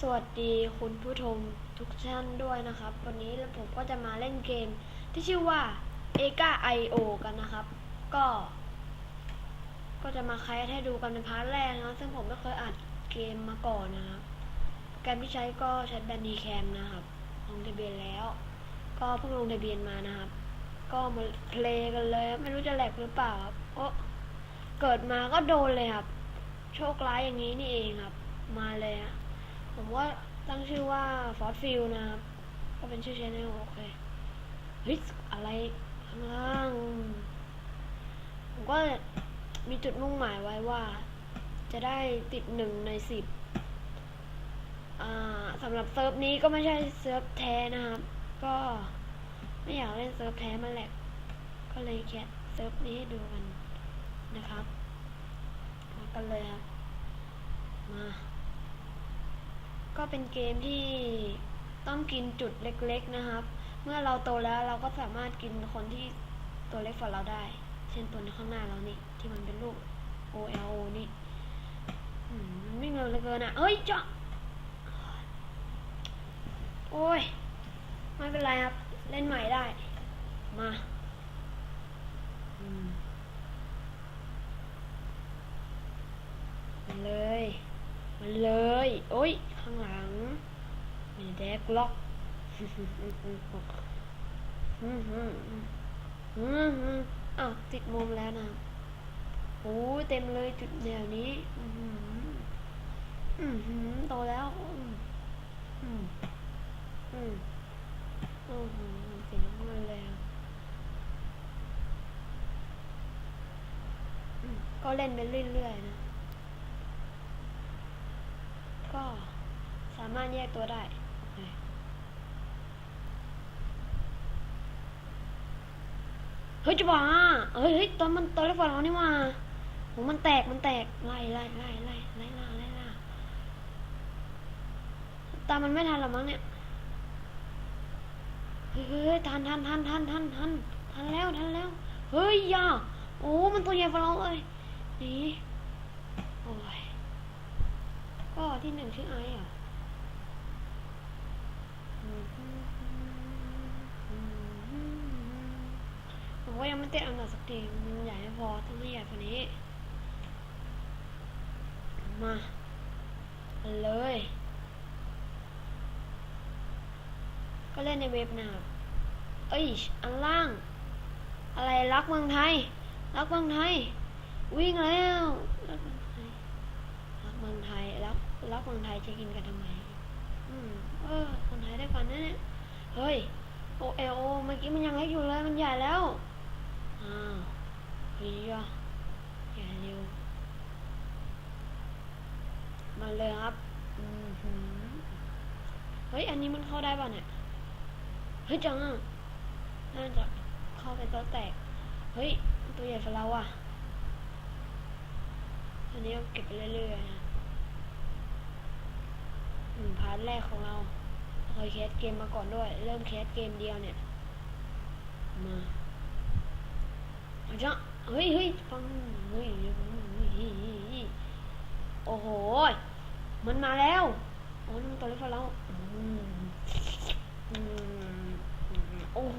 สวัสดีคุณผู้ชมทุกท่านด้วยนะครับ วันนี้ผมก็จะมาเล่นเกมที่ชื่อว่า a g a IO กันนะครับ ก็ ก็จะมาแคสให้ดูกันในพาร์ทแรกนะซึ่งผมไม่เคยอัดเกมมาก่อนนะครับโปรแกมที่ใช้ก็ใช้แบนดีแคมนะครับลงทะเบียนแล้ว ก็เพิ่งลงทะเบียนมานะครับ ก็มาเพลย์กันเลย ไม่รู้จะแหลกหรือเปล่าครับโอ้เกิดมาก็โดนเลยครับ โชคร้ายอย่างนี้นี่เองครับ มาเลยอะ ผมว่าตั้งชื่อว่าฟอสฟิลนะครับ ก็เป็นชื่อชแนลโอเคเฮ้ยอะไรข้างล่าง ผมก็มีจุดมุ่งหมายไว้ว่า จะได้ติดหนึ่งในสิบอ่าสำหรับเซิร์ฟนี้ก็ไม่ใช่เซิร์ฟแท้นะครับ ก็ไม่อยากเล่นเซิร์ฟแท้มาแหละก็เลยแค่เซิร์ฟนี้ให้ดูกันนะครับ มากันเลยครับ มา ก็เป็นเกมที่ต้องกินจุดเล็กๆนะครับ เมื่อเราโตแล้วเราก็สามารถกินคนที่ตัวเล็กกว่าเราได้ เช่นตัวข้างหน้าเรานี่ ที่มันเป็นรูป O L O นี่มันวิ่งเร็วเหลือเกินอะเฮ้ยจ้ะโอ้ย ไม่เป็นไรครับ เล่นใหม่ได้ มามาเลยมาเลย โอ้ย แดกล็อกอืมอืมอืมอืมอืมอืมอ้าวติดมุมแล้วนะโอ้เต็มเลยจุดแนวนี้ อืมอืมโตแล้วอืมอืมอืมอืมอืมสีน้ำเงินแล้วก็เล่นไปเรื่อยๆนะ ก็สามารถแยกตัวได้ เฮ้ยจะบ้าเฮ้ยเฮ้ยตอนมันตอนแรกฝันเรานี่ว่าโหมันแตกมันแตกไล่ไล่ไล่ไล่ไล่ล่าไล่ล่าตามันไม่ทันหรอมั้งเนี่ยเฮ้ยเฮ้ยทันทันทันทันทันทันทันแล้วทันแล้ว เฮ้ยย่าโอ้ มันตัวใหญ่ฝันเราเลยนีโอ้ยก็ที่หนึ่งชื่อไอซ์เหรอะ ผมว่ายังไม่เต็มอันดับสักทีมันใหญ่ไม่พอต้องให้ใหญ่กว่านี้ มาเลย ก็เล่นในเว็บนะครับ เอ้ย อันล่าง อะไรรักเมืองไทย รักเมืองไทย วิ่งแล้ว รักเมืองไทย รักเมืองไทย รัก รักเมืองไทยจะกินกันทำไม อืม เออ คนไทยได้กันนะเนี่ย เฮ้ย โอเอโอ เมื่อกี้มันยังเล็กอยู่เลย มันใหญ่แล้ว อ้าวเฮ้ยอะใหญ่เร็วมาเลยครับอืมเฮ้ย อันนี้มันเข้าได้ป่ะเนี่ย เฮ้ยจังอะน่าจะเข้าไปตัวแตก เฮ้ย ตัวใหญ่ฝเราอะ อันนี้เก็บไปเรื่อยๆนะอืมพาร์ทแรกของเราเคยแคสเกมมาก่อนด้วย เริ่มแคสเกมเดียวเนี่ย มา เอาจ้ะเฮ้ยเฮ้ยฟังเฮ้ยเฮ้ยเฮ้ยเฮ้ยโอ้โห มันมาแล้วโอ้ยมันตัวเล็กกว่าเราโอ้โห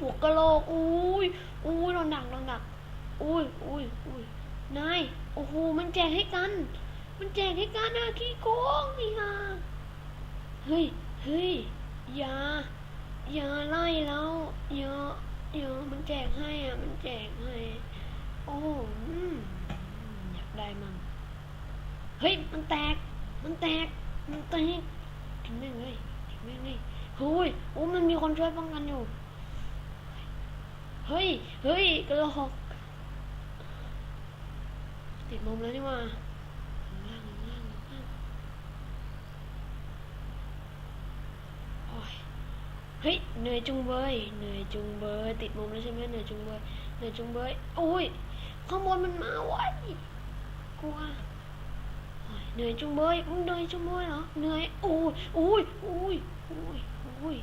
หัวกะโหลกอุ้ยอุ้ยโดนดักโดนดักอุ้ยอุ้ยอุ้ยนายโอ้โหมันแจกให้กัน มันแจกให้กันนะขี้โกงนี่ฮะเฮ้ยเฮ้ยอย่าอย่าไล่เราอย่า อย่มันแจกให้อะ มันแจกให้ โอ้อืมอยากได้มั่งเฮ้ย มันแตก มันแตก มันแตกถึงแม่งเลยถึงแม่งเลยเฮ้ยโอ้มันมีคนช่วยป้องกันอยู่ เฮ้ย เฮ้ยกระโหลกติดมุมแล้วนี่ว่าข้างล่างข้างล่างข้างล่างโอ้ยเฮ้ยเหนื่อยจุงเบยเหนื่อยจุงเบยติดมุมแล้วใช่ไหมเหนื่อยจุงเบยเหนื่อยจุงเบยโอ้ยข้างบนมันมาว้ยกลัวเหนื่อยจุงเบยมึงเหนื่อยจุงเบยเหรอเหนื่อยโอ้ยโอ้ยโอ้ยโอ้ยโอ้ย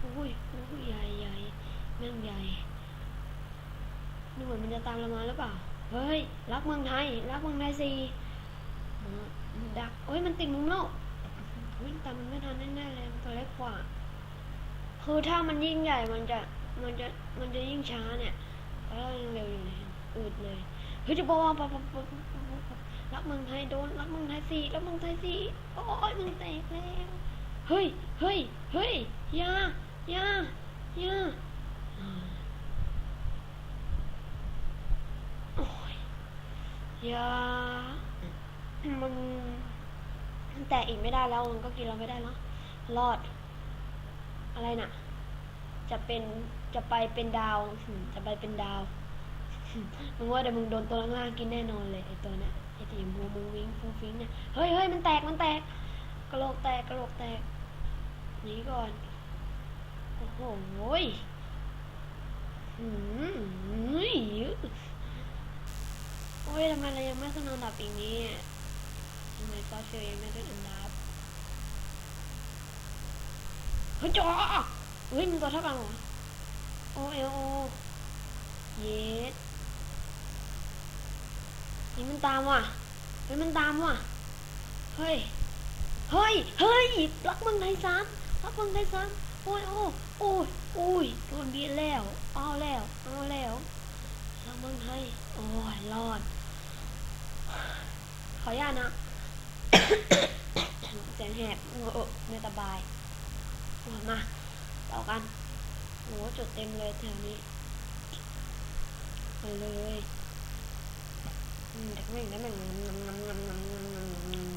โอ้ยโอ้ยใหญ่ใหญ่แม่งใหญ่ดูเหมือนมันจะตามเรามาหรือเปล่าเฮ้ยรักเมืองไทยรักเมืองไทยสิดักโอ้ยมันติดมุมแล้วโอ้วิ่งตามมันไม่ทันแน่ๆเลยมันตัวเล็กกว่า คือถ้ามันยิ่งใหญ่มันจะมันจะมันจะยิ่งช้าเนี่ยแล้วเรายังเร็วอยู่เลยอืดเลยเฮ้ยจะบอกว่ารักเมืองไทยโดนรักเมืองไทยสี่รักเมืองไทยสี่โอ้ยมึงแตกแล้วเฮ้ยเฮ้ยเฮ้ยยายายาอ่าโอ้ยยามันมันแตกอีกไม่ได้แล้วมันก็กินเราไม่ได้แล้วรอด อะไรน่ะ จะเป็นจะไปเป็นดาวจะไปเป็นดาวมึงว่าเดี๋ยวมึงโดนตัวล่างๆกินแน่นอนเลยไอ้ตัวเนี้ยไอ้ตีมูมุงวิงฟุ้งฟิงเนี่ยเฮ้ยเฮ้ยมันแตกมันแตกกระโหลกแตกกระโหลกแตกหนีก่อนโอ้โหยหืมเฮ้ยโอ้ยทำไมเรายังไม่ขึ้นอันดับอีกนี้ทำไมฟอสเฟลยังไม่ขึ้นอันดับเฮ้ยจ๋อเฮ้ยมันตัวเท่ากันเหรอโอเอโอเยสนี่มันตามว่ะเฮ้ยมันตามว่ะเฮ้ยเฮ้ยเฮ้ยรักมืองไทยสามรักมืองไทยสามโอ้ยโอ้โอ้ยโอ้ยโดนบีแล้วเอาแล้วเอาแล้วรักมืองไทยโอ้ยรอดขออนุญาตนะเสียงแหบเออเออไม่สบาย มาต่อกันโอ้จุดเต็มเลยแถวนี้ไปเลยอืมเด็กแม่งได้แม่งงำงำงำงำงำงำงำง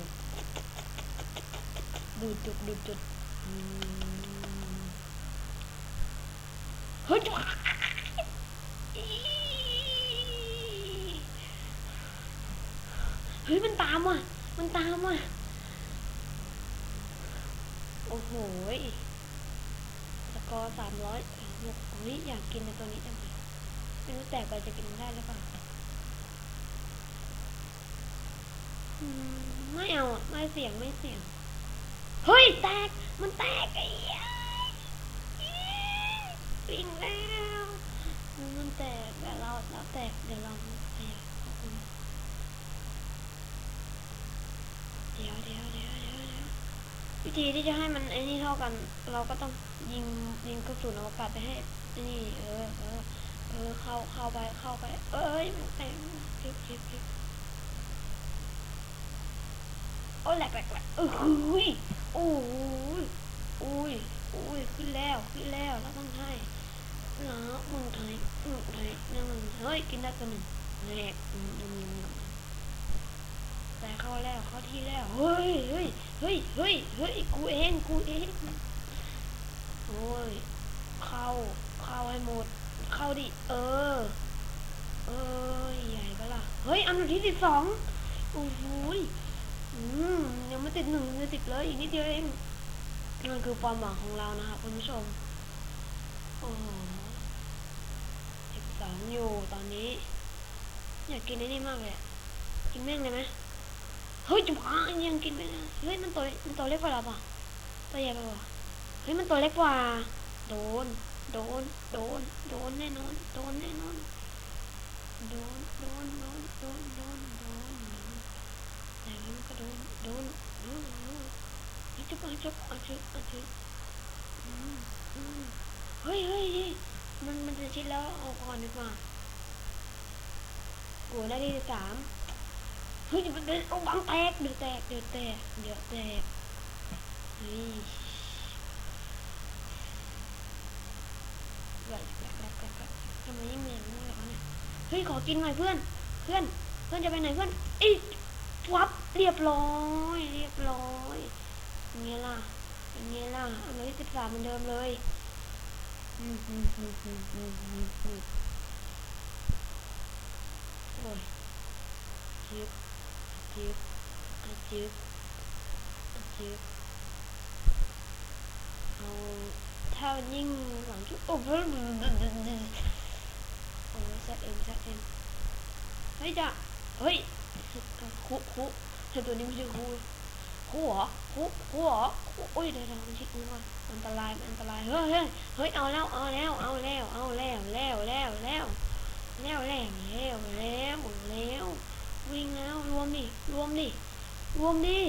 กอสามร้อยหกเฮ้ยอยากกินในตัวนี้จังเลยไม่รู้แตกไปจะกินได้หรือเปล่าอืมไม่เอาอะ ไม่เสียงไม่เสียง เฮ้ย แตก มันแตกไอ้เหี้ยปิงแล้วมันแตกแต่เราเราแตกเดี๋ยวเราพยายามควบคุมเดี๋ยวเดี๋ยวเดี๋ยวเดี๋ยวเดี๋ยววิธีที่จะให้มันไอ้นี่เท่ากัน เราก็ต้อง ยิงยิงกระสุนอวกาศไปให้นี่เออเออเออเข้าเข้าไปเข้าไป เอ้ยมันแตกเก็บเก็บเก็บโอ้ยแหลกแหลกแหลกเออยโอ้ยโอ้ยโอ้ยขึ้นแล้วขึ้นแล้วแล้วต้องไทยแล้วมึงไทยมึงไทยนี่มึงเฮ้ยกินได้ตัวหนึ่งแหลกแต่เข้าแล้วเข้าที่แล้วเฮ้ยเฮ้ยเฮ้ยเฮ้ยเฮ้ยกูเองกูเอง โอ้ย เข้า เข้าให้หมด เข้าดิ เออ เอ้ย ใหญ่ปะล่ะ เฮ้ย อันดับที่สิบสองโอ้โหยอืมยังไม่ติดหนึ่งยังติดเลยอีกนิดเดียวเองนั่นคือความหวังของเรานะคะคุณผู้ชม โอ้สิบสองอยู่ตอนนี้ อยากกินไอ้นี่มากเลย กินแม่งเลยไหมเฮ้ยจุ๊บอะยังกินไม่ได้เฮ้ยมันตัวมันตัวเล็กกว่าเราปะตัวใหญ่กว่า เฮ้ยมันตัวเล็กกว่า โดน โดน โดน โดนแน่นอน โดนแน่นอน โดน โดน โดน โดน โดน โดนโดนอย่างนี้มันก็โดน โดน โดนโดนนี่จะไปจะอาจจะอาจจะอืมอืมเฮ้ยเฮ้ยมันมันจะชิดแล้วเอาก่อนดีกว่าโอ้ได้ที่สามเฮ้ยมันเดินเอาบังแตกเดี๋ยวแตกเดี๋ยวแตกเดี๋ยวแตกเฮ้ย แหลกแหลกแหลกแหลกแหลกทำไมยิ่งเหนื่อยไม่เหรอเนี่ยเฮ้ยขอกินหน่อยเพื่อน เพื่อน เพื่อนจะไปไหนเพื่อนอีวับเรียบร้อย เรียบร้อยอย่างเงี้ยล่ะอย่างเงี้ยล่ะอันนี้สิบสามเหมือนเดิมเลยโอ้ยจิ๊บจิ๊บจิ๊บจิ๊บเอา ถ้ามันยิ่งหลังจุดโอ้โหโอ้แซเอ็มแซดเอ็มเฮ้ยจ้ะเฮ้ยคุคุเธอตัวนี้ไม่ใช่คุคุเหรอคุคุเหรอคุโอ้ยเดี๋ยวเราเช็คดูก่อนอันตรายมันอันตรายเฮ้ยเฮ้ยเฮ้ยเอาแล้วเอาแล้วเอาแล้วเอาแล้วแล้วแล้วแล้วแล้วแล้วแล้วแล้วแล้ววิ่งแล้วรวมดิรวมดิรวมดิ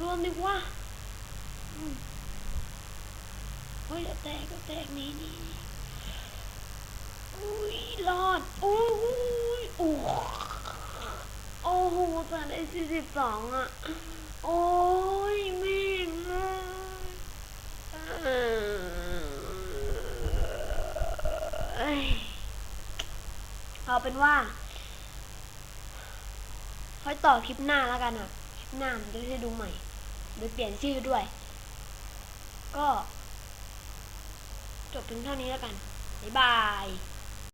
รวมดิวะ อ้ยแตกเดี๋ยวแตกนี่นี่อุ้ยรอดอุ้ยโอ้โอ้โหตอนได้สี่สิบสองอะ โอ้ยแม่งเอ้ยเอาเป็นว่าค่อยต่อคลิปหน้าแล้วกันอะ คลิปหน้าผมจะให้ดูใหม่โดยเปลี่ยนชื่อด้วย ก็ จบเพียงเท่านี้แล้วกัน บ๊ายบาย